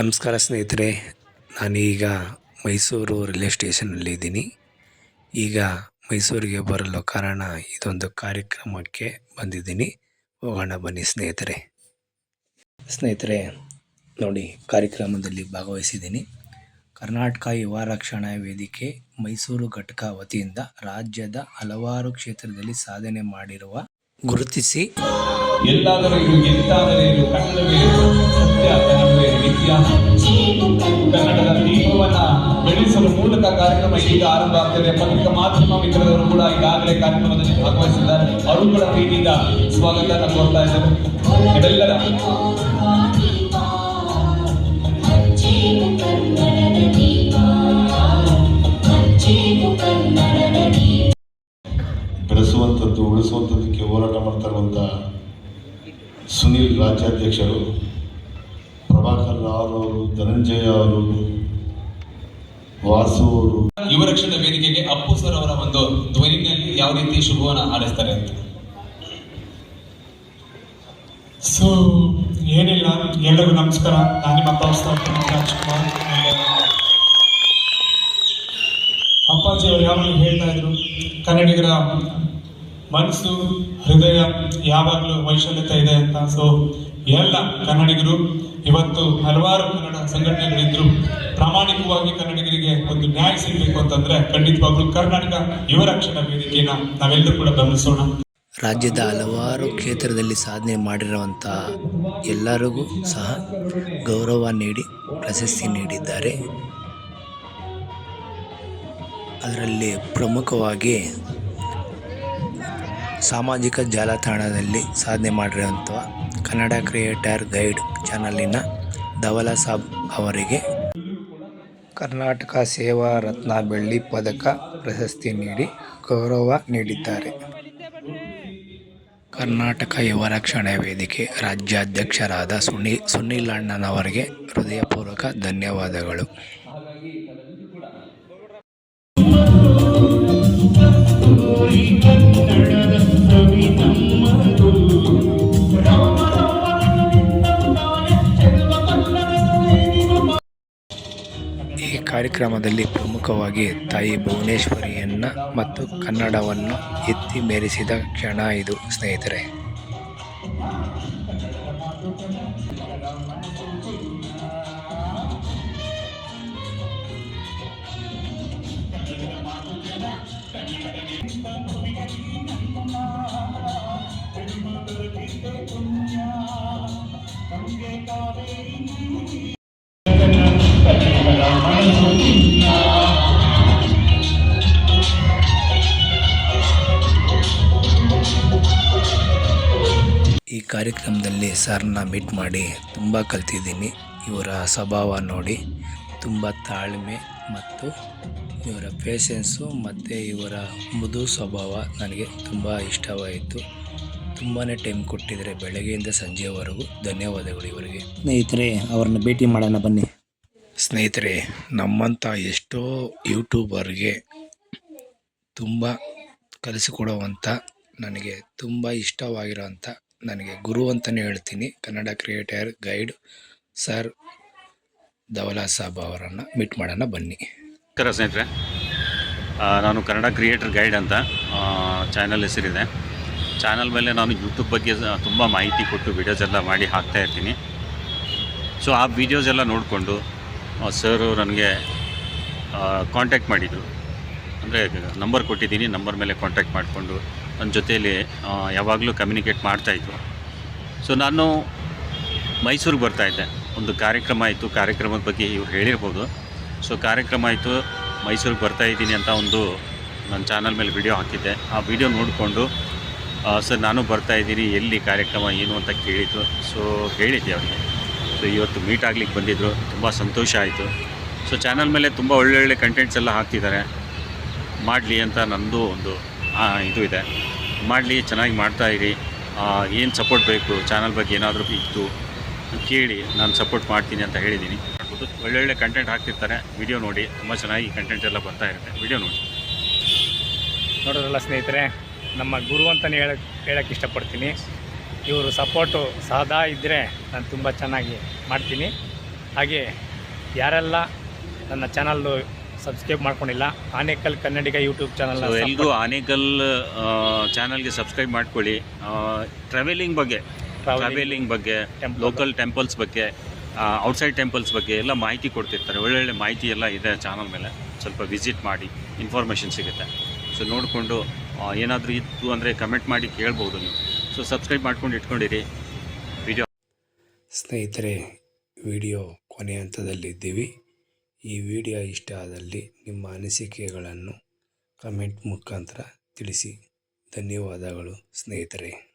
ನಮಸ್ಕಾರ ಸ್ನೇಹಿತರೆ, ನಾನೀಗ ಮೈಸೂರು ರೈಲ್ವೆ ಸ್ಟೇಷನಲ್ಲಿ ಇದ್ದೀನಿ. ಈಗ ಮೈಸೂರಿಗೆ ಬರಲು ಕಾರಣ ಇದೊಂದು ಕಾರ್ಯಕ್ರಮಕ್ಕೆ ಬಂದಿದ್ದೀನಿ. ಹೋಗೋಣ ಬನ್ನಿ ಸ್ನೇಹಿತರೆ. ಸ್ನೇಹಿತರೆ, ನೋಡಿ ಕಾರ್ಯಕ್ರಮದಲ್ಲಿ ಭಾಗವಹಿಸಿದ್ದೀನಿ. ಕರ್ನಾಟಕ ಯುವ ರಕ್ಷಣಾ ವೇದಿಕೆ ಮೈಸೂರು ಘಟಕ ವತಿಯಿಂದ ರಾಜ್ಯದ ಹಲವಾರು ಕ್ಷೇತ್ರದಲ್ಲಿ ಸಾಧನೆ ಮಾಡಿರುವ ಗುರುತಿಸಿ. ಎಲ್ಲಾದರೂ ನಿತ್ಯ ಕನ್ನಡದ ದೀಪವನ್ನ ಬೆಳೆಸುವ ಮೂಲಕ ಕಾರ್ಯಕ್ರಮ ಈಗ ಆರಂಭ ಆಗ್ತದೆ. ಪತ್ರಿಕಾ ಮಾಧ್ಯಮ ಮಿತ್ರರವರು ಕೂಡ ಈಗಾಗಲೇ ಕಾರ್ಯಕ್ರಮದಲ್ಲಿ ಭಾಗವಹಿಸಿದ್ದಾರೆ. ಅವರು ಕೂಡ ಪ್ರೀತಿಯಿಂದ ಸ್ವಾಗತ ಕೋರ್ತಾ ಇದ್ದಾರೆ ಇವೆಲ್ಲರ ಬೆಳೆಸುವಂಥದ್ದು, ಉಳಿಸುವಂಥದ್ದಕ್ಕೆ ಹೋರಾಟ ಮಾಡ್ತಾ ಇರುವಂಥ ಸುನೀಲ್ ರಾಜ್ಯಾಧ್ಯಕ್ಷರು ಧನಂಜಯ ಅವರು ವಾಸು ಅವರು ಯುವ ರಕ್ಷಣಾ ವೇದಿಕೆಗೆ ಅಪ್ಪು ಸರ್ ಅವರ ಒಂದು ಧ್ವನಿನಲ್ಲಿ ಯಾವ ರೀತಿ ಶುಭವನ್ನು ಹಾರೈಸ್ತಾರೆ ಅಂತ? ಸೊ ಏನಿಲ್ಲ ಎಲ್ಲರಿಗೂ ನಮಸ್ಕಾರ. ನಾನು ನಿಮ್ಮ ರಾಜ್ಕುಮಾರ್ ಅಪ್ಪಾಜಿ ಅವರು ಯಾವಾಗಲೂ ಹೇಳ್ತಾ ಇದ್ರು ಕನ್ನಡಿಗರ ಮನಸ್ಸು ಹೃದಯ ಯಾವಾಗಲೂ ವೈಶಾಲ್ಯತೆ ಇದೆ ಅಂತ. ಸೊ ಎಲ್ಲ ಕನ್ನಡಿಗರು ಇವತ್ತು ಹಲವಾರು ಕನ್ನಡ ಸಂಘಟನೆಗಳಿದ್ರು. ಪ್ರಾಮಾಣಿಕವಾಗಿ ಕನ್ನಡಿಗರಿಗೆ ಒಂದು ನ್ಯಾಯ ಸಿಗಬೇಕು ಅಂತಂದ್ರೆ ಖಂಡಿತವಾಗ್ಲೂ ಕರ್ನಾಟಕ ಯುವ ರಕ್ಷಣಾ ವೇದಿಕೆನ ನಾವೆಲ್ಲರೂ ಕೂಡ ಗಮನಿಸೋಣ. ರಾಜ್ಯದ ಹಲವಾರು ಕ್ಷೇತ್ರದಲ್ಲಿ ಸಾಧನೆ ಮಾಡಿರುವಂತಹ ಎಲ್ಲರಿಗೂ ಸಹ ಗೌರವ ನೀಡಿ, ಪ್ರಶಸ್ತಿ ನೀಡಿದ್ದಾರೆ. ಅದರಲ್ಲಿ ಪ್ರಮುಖವಾಗಿ ಸಾಮಾಜಿಕ ಜಾಲತಾಣದಲ್ಲಿ ಸಾಧನೆ ಮಾಡಿರುವಂಥ ಕನ್ನಡ ಕ್ರಿಯೇಟರ್ ಗೈಡ್ ಚಾನಲಿನ ಧವಲ ಸಾಬ್ ಅವರಿಗೆ. ಕರ್ನಾಟಕ ಸೇವಾ ರತ್ನ ಬೆಳ್ಳಿ ಪದಕ ಪ್ರಶಸ್ತಿ ನೀಡಿ ಗೌರವ ನೀಡಿದ್ದಾರೆ. ಕರ್ನಾಟಕ ಯುವ ರಕ್ಷಣಾ ವೇದಿಕೆ ರಾಜ್ಯಾಧ್ಯಕ್ಷರಾದ ಸುನಿ, ಸುನಿಲ್ ಅಣ್ಣನವರಿಗೆ ಹೃದಯಪೂರ್ವಕ ಧನ್ಯವಾದಗಳು. ಈ ಕಾರ್ಯಕ್ರಮದಲ್ಲಿ ಪ್ರಮುಖವಾಗಿ ತಾಯಿ ಭುವನೇಶ್ವರಿಯನ್ನು ಮತ್ತು ಕನ್ನಡವನ್ನು ಎತ್ತಿ ಮೆರೆಸಿದ ಕ್ಷಣ ಇದು ಸ್ನೇಹಿತರೆ. ಈ ಕಾರ್ಯಕ್ರಮದಲ್ಲಿ ಸರ್ನ ಮೀಟ್ ಮಾಡಿ ತುಂಬ ಕಲ್ತಿದ್ದೀನಿ. ಇವರ ಸ್ವಭಾವ ನೋಡಿ ತುಂಬ ತಾಳ್ಮೆ ಮತ್ತು ಇವರ ಪೇಷನ್ಸು ಮತ್ತು ಇವರ ಮೃದು ಸ್ವಭಾವ ನನಗೆ ತುಂಬ ಇಷ್ಟವಾಯಿತು. ತುಂಬಾ ಟೈಮ್ ಕೊಟ್ಟಿದ್ದಾರೆ ಬೆಳಗ್ಗೆಯಿಂದ ಸಂಜೆವರೆಗೂ. ಧನ್ಯವಾದಗಳು ಇವರಿಗೆ. ಸ್ನೇಹಿತರೆ ಅವ್ರನ್ನ ಭೇಟಿ ಮಾಡೋಣ ಬನ್ನಿ. ಸ್ನೇಹಿತರೆ ನಮ್ಮಂಥ ಎಷ್ಟೋ ಯೂಟ್ಯೂಬರ್ಗೆ ತುಂಬ ಕಲಿಸಿಕೊಡುವಂಥ ನನಗೆ ತುಂಬ ಇಷ್ಟವಾಗಿರೋಂಥ ನನಗೆ ಗುರು ಅಂತಲೇ ಹೇಳ್ತೀನಿ. Kannada creator, guide sir Dhavala Sab ಅವರನ್ನು ಮೀಟ್ ಮಾಡೋಣ ಬನ್ನಿ. ನಮಸ್ಕಾರ ಸ್ನೇಹಿತರೆ. ನಾನು ಕನ್ನಡ ಕ್ರಿಯೇಟರ್, ಗೈಡ್ ಅಂತ ಚಾನಲ್ ಹೆಸರಿದೆ. ಚಾನಲ್ ಮೇಲೆ ನಾನು ಯೂಟ್ಯೂಬ್ ಬಗ್ಗೆ ತುಂಬ ಮಾಹಿತಿ ಕೊಟ್ಟು ವಿಡಿಯೋಸ್ ಎಲ್ಲ ಮಾಡಿ ಹಾಕ್ತಾ ಇರ್ತೀನಿ. ಸೊ ಆ ವಿಡಿಯೋಸ್ ಎಲ್ಲ ನೋಡಿಕೊಂಡು ಸರ್ ನನಗೆ ಕಾಂಟ್ಯಾಕ್ಟ್ ಮಾಡಿದರು. ಅಂದರೆ ನಂಬರ್ ಕೊಟ್ಟಿದ್ದೀನಿ ನಂಬರ್ ಮೇಲೆ ಕಾಂಟ್ಯಾಕ್ಟ್ ಮಾಡಿಕೊಂಡು ನನ್ನ ಜೊತೆಯಲ್ಲಿ ಯಾವಾಗಲೂ ಕಮ್ಯುನಿಕೇಟ್ ಮಾಡ್ತಾಯಿದ್ರು ಸೊ ನಾನು ಮೈಸೂರಿಗೆ ಬರ್ತಾಯಿದ್ದೆ ಒಂದು ಕಾರ್ಯಕ್ರಮ ಆಯಿತು ಕಾರ್ಯಕ್ರಮದ ಬಗ್ಗೆ ಇವ್ರು ಹೇಳಿರ್ಬೋದು. ಸೊ ಕಾರ್ಯಕ್ರಮ ಆಯಿತು ಮೈಸೂರಿಗೆ ಬರ್ತಾ ಇದ್ದೀನಿ ಅಂತ ಒಂದು ನನ್ನ ಚಾನಲ್ ಮೇಲೆ ವಿಡಿಯೋ ಹಾಕಿದ್ದೆ. ಆ ವಿಡಿಯೋ ನೋಡಿಕೊಂಡು ಸರ್, ನಾನು ಬರ್ತಾ ಇದ್ದೀನಿ. ಎಲ್ಲಿ ಕಾರ್ಯಕ್ರಮ, ಏನು ಅಂತ ಕೇಳಿದ್ದು ಸೊ ಹೇಳಿದ್ದೆ ಅವರಿಗೆ. ಸೊ ಇವತ್ತು ಮೀಟ್ ಆಗ್ಲಿಕ್ಕೆ ಬಂದಿದ್ದರು ತುಂಬ ಸಂತೋಷ ಆಯಿತು. ಸೊ ಚಾನಲ್ ಮೇಲೆ ತುಂಬ ಒಳ್ಳೊಳ್ಳೆ ಕಂಟೆಂಟ್ಸ್ ಎಲ್ಲ ಹಾಕ್ತಿದ್ದಾರೆ. ಮಾಡಲಿ ಅಂತ ನನ್ನದು ಒಂದು ಇದು ಇದೆ. ಮಾಡಲಿ, ಚೆನ್ನಾಗಿ ಮಾಡ್ತಾ ಇರಿ. ಏನು ಸಪೋರ್ಟ್ ಬೇಕು? ಚಾನಲ್ ಬಗ್ಗೆ ಏನಾದರೂ ಇತ್ತು? ಕೇಳಿ, ನಾನು ಸಪೋರ್ಟ್ ಮಾಡ್ತೀನಿ ಅಂತ ಹೇಳಿದ್ದೀನಿ ಒಳ್ಳೊಳ್ಳೆ ಕಂಟೆಂಟ್ ಹಾಕ್ತಿರ್ತಾರೆ. ವಿಡಿಯೋ ನೋಡಿ. ತುಂಬ ಚೆನ್ನಾಗಿ ಕಂಟೆಂಟ್ ಎಲ್ಲ ಬರ್ತಾ ಇರುತ್ತೆ. ವಿಡಿಯೋ ನೋಡಿ. ನೋಡೋದಲ್ಲ ಸ್ನೇಹಿತರೆ, ನಮ್ಮ ಗುರು ಅಂತಲೇ ಹೇಳಕ್ಕೆ ಹೇಳೋಕ್ಕೆ ಇಷ್ಟಪಡ್ತೀನಿ. ಇವರು ಸಪೋರ್ಟು ಸದಾ ಇದ್ದರೆ ನಾನು ತುಂಬ ಚೆನ್ನಾಗಿ ಮಾಡ್ತೀನಿ. ಹಾಗೆ ಯಾರೆಲ್ಲ ನನ್ನ ಚಾನಲ್ಲು ಸಬ್ಸ್ಕ್ರೈಬ್ ಮಾಡ್ಕೊಂಡಿಲ್ಲ. ಆನೇಕಲ್ ಕನ್ನಡಿಗ ಯೂಟ್ಯೂಬ್ ಚಾನಲ್ ಎಲ್ಲರೂ ಆನೇಕಲ್ ಚಾನಲ್ಗೆ ಸಬ್ಸ್ಕ್ರೈಬ್ ಮಾಡ್ಕೊಳ್ಳಿ. ಟ್ರಾವೆಲಿಂಗ್ ಬಗ್ಗೆ ಟ್ರಾವೆಲಿಂಗ್ ಬಗ್ಗೆ. ಲೋಕಲ್ ಟೆಂಪಲ್ಸ್ ಬಗ್ಗೆ. ಔಟ್ಸೈಡ್ ಟೆಂಪಲ್ಸ್ ಬಗ್ಗೆ ಎಲ್ಲ ಮಾಹಿತಿ ಕೊಡ್ತಿರ್ತಾರೆ. ಒಳ್ಳೊಳ್ಳೆ ಮಾಹಿತಿ ಎಲ್ಲ ಇದೆ ಚಾನಲ್ ಮೇಲೆ. ಸ್ವಲ್ಪ ವಿಸಿಟ್ ಮಾಡಿ ಇನ್ಫಾರ್ಮೇಷನ್ ಸಿಗುತ್ತೆ. ಸೊ ನೋಡಿಕೊಂಡು ಏನಾದರೂ ಇತ್ತು ಅಂದರೆ ಕಮೆಂಟ್ ಮಾಡಿ ಕೇಳ್ಬೋದು ನೀವು. ಸೊ ಸಬ್ಸ್ಕ್ರೈಬ್ ಮಾಡ್ಕೊಂಡು ಇಟ್ಕೊಂಡಿರಿ. ವಿಡಿಯೋ ಸ್ನೇಹಿತರೆ ವಿಡಿಯೋ ಕೊನೆ ಹಂತದಲ್ಲಿದ್ದೀವಿ. ಈ ವಿಡಿಯೋ ಇಷ್ಟ ಆದಲ್ಲಿ ನಿಮ್ಮ ಅನಿಸಿಕೆಗಳನ್ನು ಕಮೆಂಟ್ ಮುಖಾಂತರ ತಿಳಿಸಿ. ಧನ್ಯವಾದಗಳು ಸ್ನೇಹಿತರೆ.